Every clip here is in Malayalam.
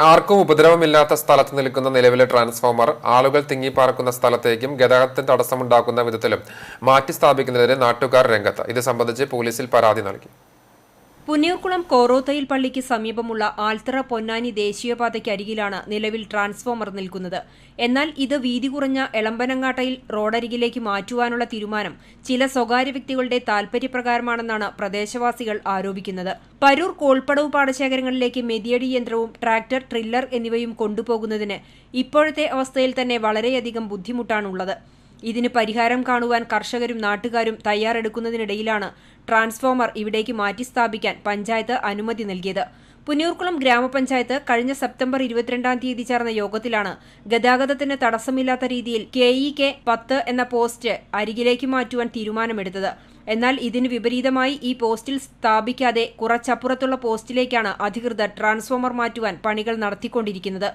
ആർക്കും ഉപദ്രവമില്ലാത്ത സ്ഥലത്ത് നിൽക്കുന്ന നിലവിലെ ട്രാൻസ്ഫോമർ ആളുകൾ തിങ്ങിപ്പാർക്കുന്ന സ്ഥലത്തേക്കും ഗതാഗതത്തിന് തടസ്സമുണ്ടാക്കുന്ന വിധത്തിലും മാറ്റി സ്ഥാപിക്കുന്നതിന് നാട്ടുകാർ രംഗത്ത്. ഇത് സംബന്ധിച്ച് പോലീസിൽ പരാതി നൽകി. പുന്നയൂർക്കുളം കോറോത്തയിൽ പള്ളിക്ക് സമീപമുള്ള ആൽത്തറ പൊന്നാനി ദേശീയപാതയ്ക്ക് അരികിലാണ് നിലവിൽ ട്രാൻസ്ഫോമർ നിൽക്കുന്നത്. എന്നാൽ ഇത് വീതി കുറഞ്ഞ എളമ്പനങ്ങാട്ടയിൽ റോഡരികിലേക്ക് മാറ്റുവാനുള്ള തീരുമാനം ചില സ്വകാര്യ വ്യക്തികളുടെ താൽപര്യപ്രകാരമാണെന്നാണ് പ്രദേശവാസികൾ ആരോപിക്കുന്നത്. പരൂർ കോൾപ്പടവ് പാടശേഖരങ്ങളിലേക്ക് മെതിയടി യന്ത്രവും ട്രാക്ടർ ട്രില്ലർ എന്നിവയും കൊണ്ടുപോകുന്നതിന് ഇപ്പോഴത്തെ അവസ്ഥയിൽ തന്നെ വളരെയധികം ബുദ്ധിമുട്ടാണുള്ളത്. ഇതിന് പരിഹാരം കാണുവാൻ കർഷകരും നാട്ടുകാരും തയ്യാറെടുക്കുന്നതിനിടയിലാണ് ട്രാൻസ്ഫോമർ ഇവിടേക്ക് മാറ്റി സ്ഥാപിക്കാൻ പഞ്ചായത്ത് അനുമതി നൽകിയത്. പുന്നൂർക്കുളം ഗ്രാമപഞ്ചായത്ത് കഴിഞ്ഞ സെപ്റ്റംബർ ഇരുപത്തിരണ്ടാം തീയതി ചേർന്ന യോഗത്തിലാണ് ഗതാഗതത്തിന് തടസ്സമില്ലാത്ത രീതിയിൽ കെ ഇ കെ പത്ത് എന്ന പോസ്റ്റ് അരികിലേക്ക് മാറ്റുവാൻ തീരുമാനമെടുത്തത്. എന്നാൽ ഇതിന് വിപരീതമായി ഈ പോസ്റ്റിൽ സ്ഥാപിക്കാതെ കുറച്ചപ്പുറത്തുള്ള പോസ്റ്റിലേക്കാണ് അധികൃതർ ട്രാൻസ്ഫോമർ മാറ്റുവാൻ പണികൾ നടത്തിക്കൊണ്ടിരിക്കുന്നത്.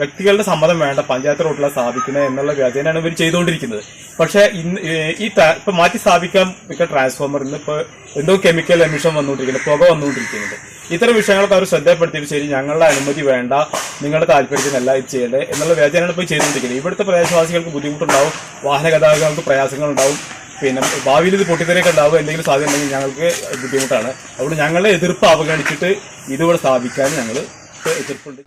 വ്യക്തികളുടെ സമ്മതം വേണ്ട പഞ്ചായത്ത് റോഡിലാണ് സ്ഥാപിക്കുന്നത് എന്നുള്ള വ്യാജേനാണ് ഇവർ ചെയ്തുകൊണ്ടിരിക്കുന്നത്. പക്ഷേ ഇന്ന് ഈ ഇപ്പൊ മാറ്റി സ്ഥാപിക്കാൻ മിക്ക ട്രാൻസ്ഫോമർ ഇന്ന് ഇപ്പൊ എന്തോ കെമിക്കൽ എമിഷൻ വന്നുകൊണ്ടിരിക്കുന്നത് പുക വന്നുകൊണ്ടിരിക്കുന്നുണ്ട്. ഇത്തരം വിഷയങ്ങളൊക്കെ അവർ ശ്രദ്ധപ്പെടുത്തിയിട്ട് ശരി ഞങ്ങളുടെ അനുമതി വേണ്ട നിങ്ങളുടെ താല്പര്യത്തിനല്ല ഇത് ചെയ്യേണ്ടത് എന്നുള്ള വ്യാജേനാണ് ഇപ്പോൾ ചെയ്തുകൊണ്ടിരിക്കുന്നത്. ഇവിടുത്തെ പ്രദേശവാസികൾക്ക് ബുദ്ധിമുട്ടുണ്ടാവും വാഹന ഗതാഗതങ്ങൾക്ക് പ്രയാസങ്ങളുണ്ടാവും പിന്നെ ഭാവിയിൽ ഇത് പൊട്ടിത്തെറിയൊക്കെ ഉണ്ടാവും എന്തെങ്കിലും സാധ്യത ഉണ്ടെങ്കിൽ ഞങ്ങൾക്ക് ബുദ്ധിമുട്ടാണ്. അതുകൊണ്ട് ഞങ്ങളെ എതിർപ്പ് അവഗണിച്ചിട്ട് ഇതിവിടെ സ്ഥാപിക്കാൻ ഞങ്ങൾ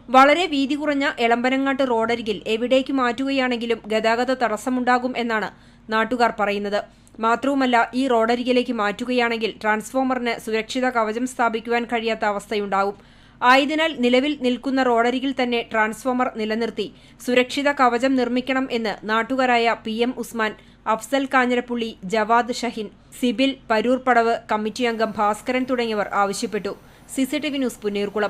വളരെ വീതി കുറഞ്ഞ എളമ്പനങ്ങാട്ട് റോഡരികിൽ എവിടേക്ക് മാറ്റുകയാണെങ്കിലും ഗതാഗത തടസ്സമുണ്ടാകും എന്നാണ് നാട്ടുകാർ പറയുന്നത്. മാത്രവുമല്ല ഈ റോഡരികിലേക്ക് മാറ്റുകയാണെങ്കിൽ ട്രാൻസ്ഫോമറിന് സുരക്ഷിത കവചം സ്ഥാപിക്കുവാൻ കഴിയാത്ത അവസ്ഥയുണ്ടാവും ആയതിനാൽ നിലവിൽ നിൽക്കുന്ന റോഡരികിൽ തന്നെ ട്രാൻസ്ഫോമർ നിലനിർത്തി സുരക്ഷിത കവചം നിർമ്മിക്കണം എന്ന് നാട്ടുകാരായ P M Usman Afzal Kanjirappally Jawad Shahin Sibil Paroorpadavu committee അംഗം ഭാസ്കരൻ തുടങ്ങിയവർ ആവശ്യപ്പെട്ടു. CCTV news Punneerkulam